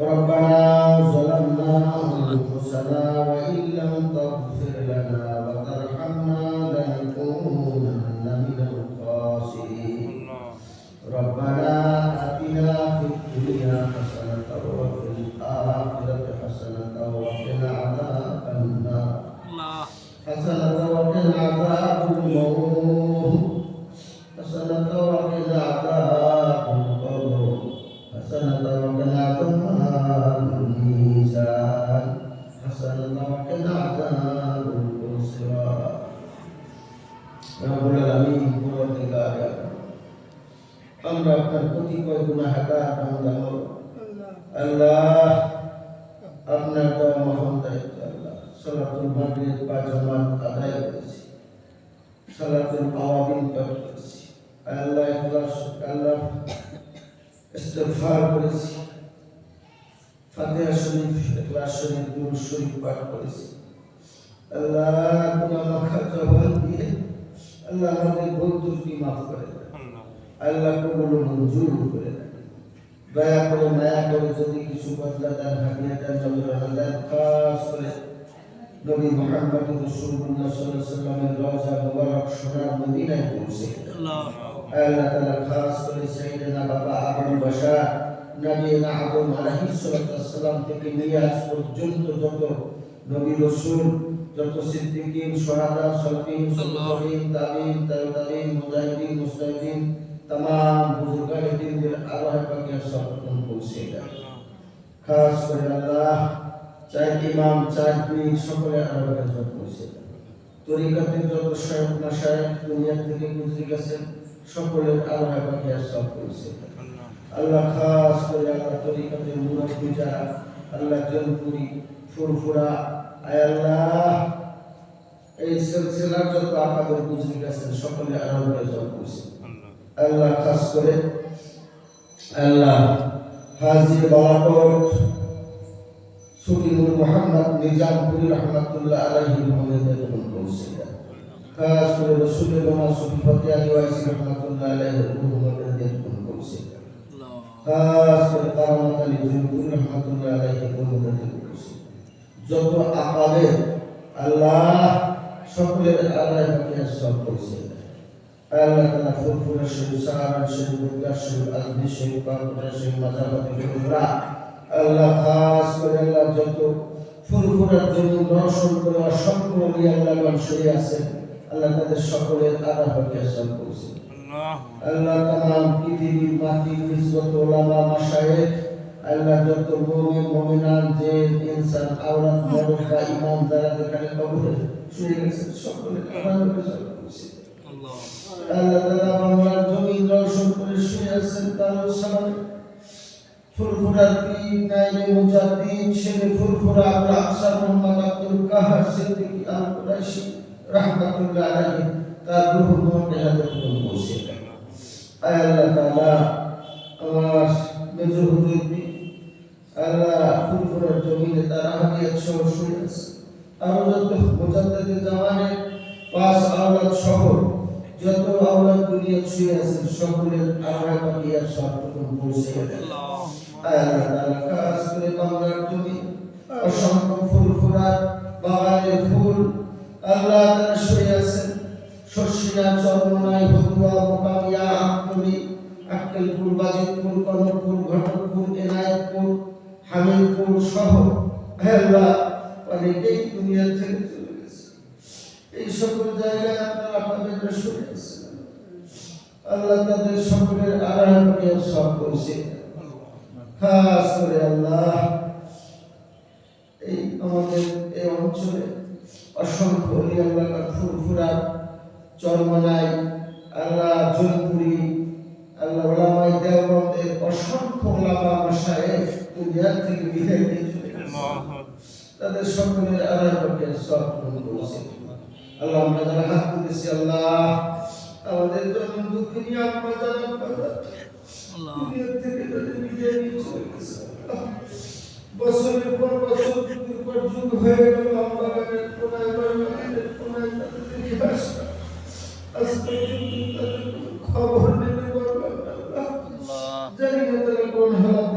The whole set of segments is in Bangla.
ربنا ظلمنا أنفسنا وإن لم تغفر لنا وترحمنا لنكونن من الخاسرين ربنا آتنا في الدنيا حسنة রব্বুল আলামিন পরবর্তীকার আমরা আপনার কতিপয় গুনাহগার বান্দা হব আল্লাহ আপনার দেওয়া মহান দায়িত্ব আল্লাহ সালাতুল মাগরিব পাঁচ জামাত আদায় করেছি সালাতুল আওয়াবিন পাঠ করেছি আল্লাহ ইখলাস আল্লাহ ইস্তিগফার করেছি ফাতিহা শরীফ ইখলাস শরীফ দুরূদ শরীফ পাঠ করেছি আল্লাহ গুনাহ মাখা জবান দিয়ে আল্লাহ আমাদের ভুল ত্রুটি মাফ করে আল্লাহ কবুল মঞ্জুর করে দয়া। করে মায়া করে যদি কিছু বদলা দেন হাদিয়া দেন নজর দেন খাস করে নবী মোহাম্মদ রাসূলুল্লাহ সাল্লাল্লাহু আলাইহি সাল্লামের রওজা মুবারক সোনার মদিনায় পৌঁছে। আল্লাহ তাআলা খাস করে সাইয়েদনা বাবা আবুল বাশার নবীনা আদম আলাইহিস সালাম থেকে নিয়ে আজ পর্যন্ত যত নবী রাসূল যত সিদ্দিকিন সোহাদা সলকিন সলকিন তাবিন তাবিন মুজাহিদিন মুস্তাহিদিন तमाम बुजुर्गान দিনদের আল্লাহ পাকের সর্বপ্রথম পৌঁছে দেন খাস করে আল্লাহ চার ইমাম চার পীর সকলে আল্লাহর কাছে পৌঁছে দেন তরিকাতের যত শায়খ মাশায়েখ দুনিয়া থেকে গুজরে গেছেন সকলের আল্লাহ পাকের সব পৌঁছে দেন আল্লাহ খাস করে আল্লাহ তরিকাতের মুরব্বী যারা আল্লাহ জনপুরি ফুরফুরা আয় আল্লাহ সকলে পৌঁছে আল্লাহ খাস করে, আল্লাহ হাজির বালাকোট সুফিনুর মোহাম্মদ নিজামপুরি রহমতুল্লাহ আলাইহি মোহাম্মদের খাস করে রসুলের লোমা সুফি ফতে আলী ওয়াইসি রহমতুল্লাহ আলাইহি মোহাম্মদের জন্য পৌঁছেছেন খাস যত আকাবে আল্লাহ সকলের আল্লাহ সব পৌঁছেছেন আল্লাহ তাআলা ফুরফুরা শরীফ সাহারা শরীফ বুরকা শরীফ আজমি শরীফ কাকুরা শরীফ মাজাবাতি ফুরফুরা আল্লাহ খাস করে আল্লাহ যত ফুরফুরার জন্য দর্শন করে অসংখ্য ওলি আল্লাহ মানুষই আছেন আল্লাহ তাদের সকলের করছে আল্লাহ তামাম পৃথিবীর মাটি নিসবত ওলামা মাশায়েখ আল্লাহ যত মুমিন মুমিনান যে ইনসান, আওলাদ মরদ বা ইমাম যারা যেখানে কবরে শুয়ে হকে আসাম আল্লাহ তাআলা বাংলার জমিন দর্শন করে শুয়ে আছেন তার সামনে আল্লাহ আমার মেজর হুজুর আল্লাহ ফুরফুরার জমিনে তার আহমিয়ত সহ শুয়ে আছে। আরও যত মুজাদ্দিদের জামানের পাঁচ আওলাদ সহ যত আওলাদ দুনিয়া শুয়ে আছেন সকলের আল্লাহ পাকিয়ার সর্বপ্রথম পৌঁছে আল্লাহ তাআলা খাস করে বাংলার জমি, অসংখ্য ফুল ফুরার বাগানের ফুল, আল্লাহ তাআলা শুয়ে আছেন। শস্যিনা চরমনাই ভতুয়া মোকামিয়া আমতলি আক্কেলপুর বাজিতপুর কনকপুর ঘটকপুর এনায়তপুর হামিদপুর সহ হে অনেকেই দুনিয়া থেকে চলে গেছে। এই সকল জায়গায় আপনারা আপনাদের শুয়ে আছেন আল্লাহ তাদের সকলের আরামকে সব করছে খাস করে আল্লাহ, এই আমাদের এই অঞ্চলে অসংখ্য আল্লাহ ফুরফুরা চরমনাই, আল্লাহ জনপুরি আল্লাহ ওলামাই দেওবন্দের অসংখ্য ওলামা মাসায়েখ তাদের সকলের আরামকে সব পূরণ করেছে। আল্লাহ আমাদের জন্য থেকে তাদের খবর জানি না তারা কোন হালাত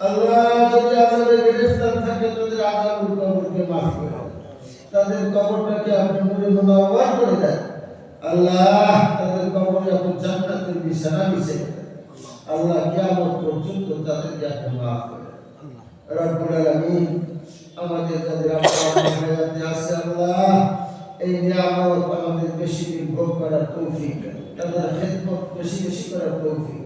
আল্লাহ, যদি আমাদের গ্রেফতার থাকে মাফ করে তাদের কবরটাকে আপনি নূরে মুনাওয়ার আল্লাহ, তাদের কবরে আপনি জান্নাতের বিছানা বিছিয়ে দেন। আল্লাহ কিয়ামত পর্যন্ত তাদেরকে আপনি মাফ করে রব্বুল আমাদের যাদের বেশি দিন ভোগ করার তৌফিক তাদের বেশি বেশি করার তৌফিক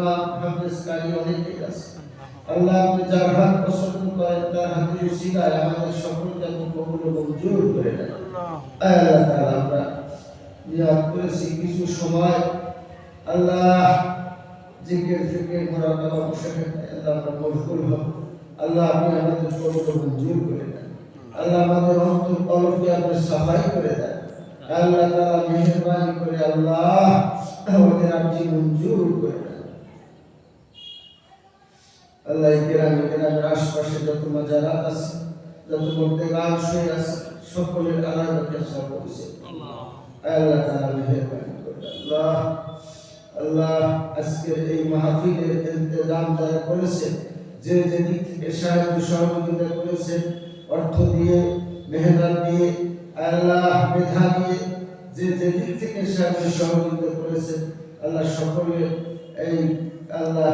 হাফেজ অনেকেই আছে। আল্লাহ আপনি যার হাত পছন্দ করেন তার হাতের উসিলায় আমাদের সকলকে আপনি কবুল মঞ্জুর করে দেন। আল্লাহ। তাআলা আমরা নিয়াত করেছি কিছু সময়। আল্লাহ জিকির আল্লাহ আমরা মশগুল হব। আল্লাহ আপনি আমাদের কবুল মঞ্জুর করে দেন। আল্লাহ আমাদের অন্তর কলবকে আপনি সাফাই করে দেন। আল্লাহ তাআলা মেহেরবানি করে আল্লাহ আমাদের আরজি মঞ্জুর করে দেন। আল্লাহ গ্রামে গ্রামের আশপাশে যত মাজারাত আছে, যত মধ্যে গান শুয়ে আছে, সকলের আলাদাকে সব করেছে আল্লাহ তাআলা মেহেরবানি আল্লাহ আল্লাহ আজকের এই মাহফিলের ইন্তজাম যারা করেছে, যে যে দিক থেকে সাহায্য সহযোগিতা করেছে, অর্থ দিয়ে, মেহনত দিয়ে আল্লাহ মেধা দিয়ে, যে যে দিক থেকে সাহায্য সহযোগিতা করেছে, আল্লাহ সকলের এই আল্লাহ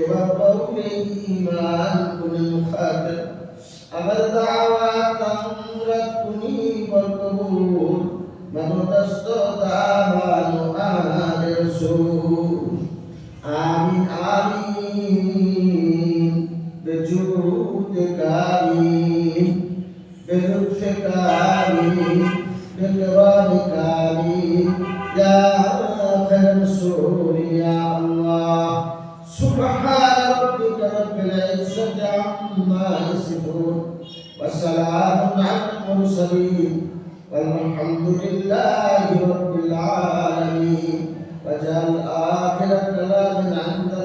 وقومهما كل خاتم আমার দাওয়া তোমরা তুমি কবুল মনদস্ত দাওয়ানো আমাদের সুর আমিন আমিন বেজুত কারিম বেরুক্ষ কারিম বেলবান কারিম ইয়া খায়র সুর ইয়া আল্লাহ سبحان ربك رب العزة عما يصفون وسلام على المرسلين والحمد لله رب العالمين وجعل آخر كلام عندنا